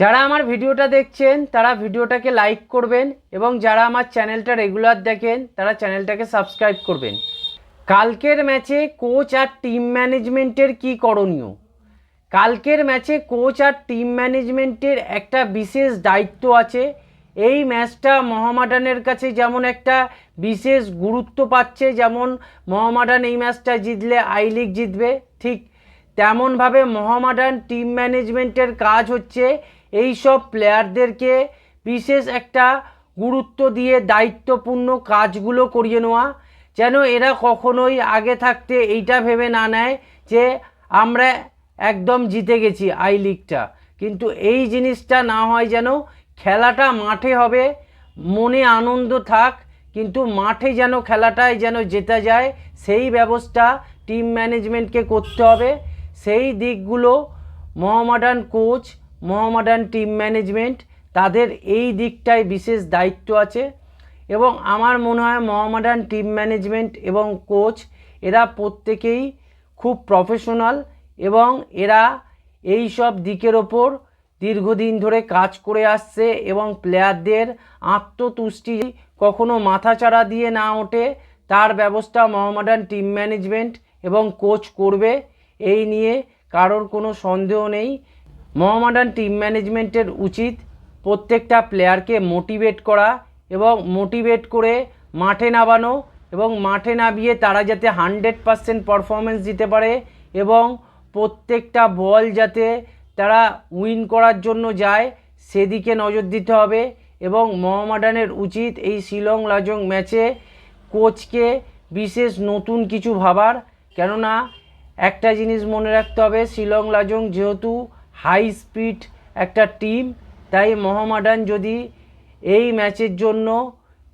যারা আমার ভিডিওটা দেখছেন, তারা ভিডিওটাকে লাইক করবেন এবং যারা আমার চ্যানেলটা রেগুলার দেখেন, তারা চ্যানেলটাকে সাবস্ক্রাইব করবেন। কালকের ম্যাচে কোচ আর টিম ম্যানেজমেন্টের কি করণীয়? কালকের ম্যাচে কোচ আর টিম ম্যানেজমেন্টের একটা বিশেষ দায়িত্ব আছে। এই ম্যাচটা মহামাডানের কাছে যেমন একটা বিশেষ গুরুত্ব পাচ্ছে, যেমন মহামাডান এই ম্যাচটা জিতলে আই লিগ জিতবে, ঠিক তেমনভাবে মোহামেডান টিম ম্যানেজমেন্টের কাজ হচ্ছে এই সব প্লেয়ারদেরকে বিশেষ একটা গুরুত্ব দিয়ে দায়িত্বপূর্ণ কাজগুলো করিয়ে নেওয়া, যেন এরা কখনোই আগে থাকতে এইটা ভেবে না নেয় যে আমরা একদম জিতে গেছি আই লিগটা। কিন্তু এই জিনিসটা না হয় যেন খেলাটা মাঠে হবে, মনে আনন্দ থাক, কিন্তু মাঠে যেন খেলাটায় যেন জেতা যায়, সেই ব্যবস্থা টিম ম্যানেজমেন্টকে করতে হবে। সেই দিকগুলো Mohammedan coach Mohammedan team management তাদের এই দিকটায় বিশেষ দায়িত্ব আছে। এবং আমার মনে হয় মোহামেডান টিম ম্যানেজমেন্ট এবং কোচ এরা প্রত্যেকেই খুব প্রফেশনাল এবং এরা এই সব দিকের ওপর দীর্ঘদিন ধরে কাজ করে আসছে এবং প্লেয়ারদের আত্মতুষ্টি কখনো মাথাচাড়া দিয়ে না ওঠে। তার ব্যবস্থা মোহামেডান টিম ম্যানেজমেন্ট এবং কোচ করবে, এই নিয়ে কারোর কোনো সন্দেহ নেই। মোহামেডান টিম ম্যানেজমেন্টের উচিত প্রত্যেকটা প্লেয়ারকে মোটিভেট করা এবং মোটিভেট করে মাঠে নামানো এবং মাঠে নামিয়ে তারা যাতে হান্ড্রেড পারসেন্ট পারফরমেন্স দিতে পারে এবং প্রত্যেকটা বল যাতে তারা উইন করার জন্য যায়, সেদিকে নজর দিতে হবে এবং মোহামেডানের উচিত এই শিলং লাজং ম্যাচে কোচকে বিশেষ নতুন কিছু ভাবার। কেননা একটা জিনিস মনে রাখতে হবে, শিলং লাজং যেহেতু হাই স্পিড একটা টিম, তাই মোহামেডান যদি এই ম্যাচের জন্য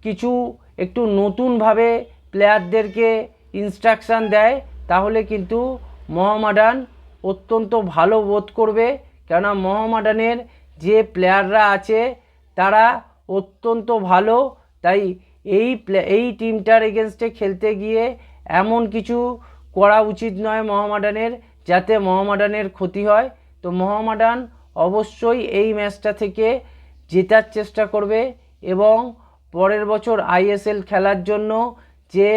কিছু একটু নতুনভাবে প্লেয়ারদেরকে ইনস্ট্রাকশান দেয়, তাহলে কিন্তু মোহামেডান অত্যন্ত ভালো বোধ করবে। কেননা মোহামেডানের যে প্লেয়াররা আছে, তারা অত্যন্ত ভালো। তাই এই এই টিমটার এগেনস্টে খেলতে গিয়ে এমন কিছু করা উচিত নয় মোহামেডানের, যাতে মোহামেডানের ক্ষতি হয়। তো মোহামেডান অবশ্যই এই ম্যাচটা থেকে জেতার চেষ্টা করবে এবং পরের বছর আইএসএল খেলার জন্য যে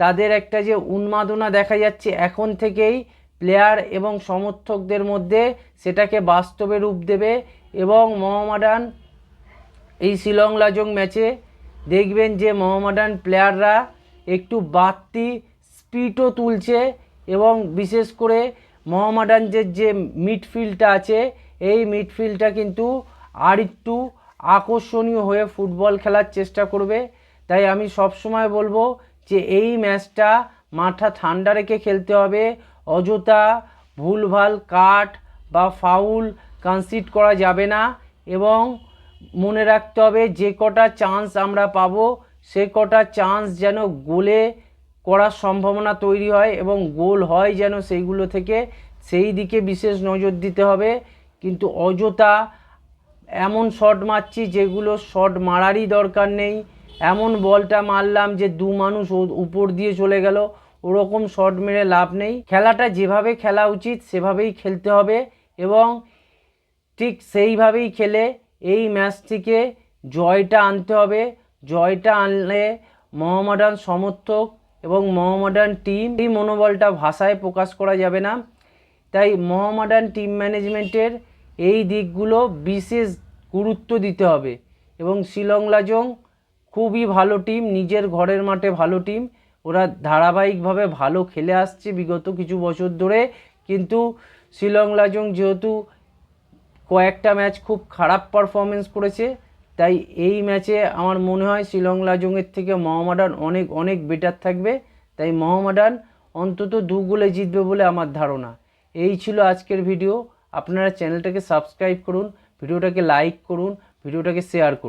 তাদের একটা যে উন্মাদনা দেখা যাচ্ছে এখন থেকেই প্লেয়ার এবং সমর্থকদের মধ্যে সেটাকে বাস্তবে রূপ দেবে এবং মোহামেডান এই শিলং লাজং ম্যাচে দেখবেন যে মোহামেডান প্লেয়াররা একটু বাড়তি স্পিডও তুলছে এবং বিশেষ করে মোহামেডান যে যে মিডফিল্ডটা আছে, এই মিডফিল্ডটা কিন্তু আর একটু আকর্ষণীয় হয়ে ফুটবল খেলার চেষ্টা করবে। তাই আমি সবসময় বলব যে এই ম্যাচটা মাথা ঠান্ডা রেখে খেলতে হবে। অযথা ভুলভাল কাট বা ফাউল কনসিড করা যাবে না এবং মনে রাখতে হবে যে কটা চান্স আমরা পাবো, সে কটা চান্স যেন গোলে করার সম্ভাবনা তৈরি হয় এবং গোল হয় যেন সেইগুলো থেকে, সেই দিকে বিশেষ নজর দিতে হবে। কিন্তু অযথা এমন শট মারছি যেগুলো শট মারারই দরকার নেই। এমন বলটা মারলাম যে দু মানুষ উপর দিয়ে চলে গেল। ওরকম শট মেরে লাভ নেই। খেলাটা যেভাবে খেলা উচিত সেভাবেই খেলতে হবে এবং ঠিক সেইভাবেই খেলে এই ম্যাচটিকে জয়টা আনতে হবে। জয়টা আনলে মোহামেডান সমর্থক এবং মোহামেডান টিম এই মনোবলটা ভাষায় প্রকাশ করা যাবে না। তাই মোহামেডান টিম ম্যানেজমেন্টের এই দিকগুলো বিশেষ গুরুত্ব দিতে হবে এবং শিলং লাজং খুবই ভালো টিম, নিজের ঘরের মাঠে ভালো টিম। ওরা ধারাবাহিকভাবে ভালো খেলে আসছে বিগত কিছু বছর ধরে। কিন্তু শিলং লাজং যেহেতু কয়েকটা ম্যাচ খুব খারাপ পারফরমেন্স করেছে তাই এই ম্যাচে আমার মনে হয় শিলং লাজুংয়ের থেকে মহামাডান অনেক অনেক বেটার থাকবে। তাই মহামাডান অন্তত দু গোলে জিতবে বলে আমার ধারণা। এই ছিল আজকের ভিডিও আপনারা চ্যানেলটাকে সাবস্ক্রাইব করুন ভিডিওটাকে লাইক করুন ভিডিওটাকে শেয়ার করুন।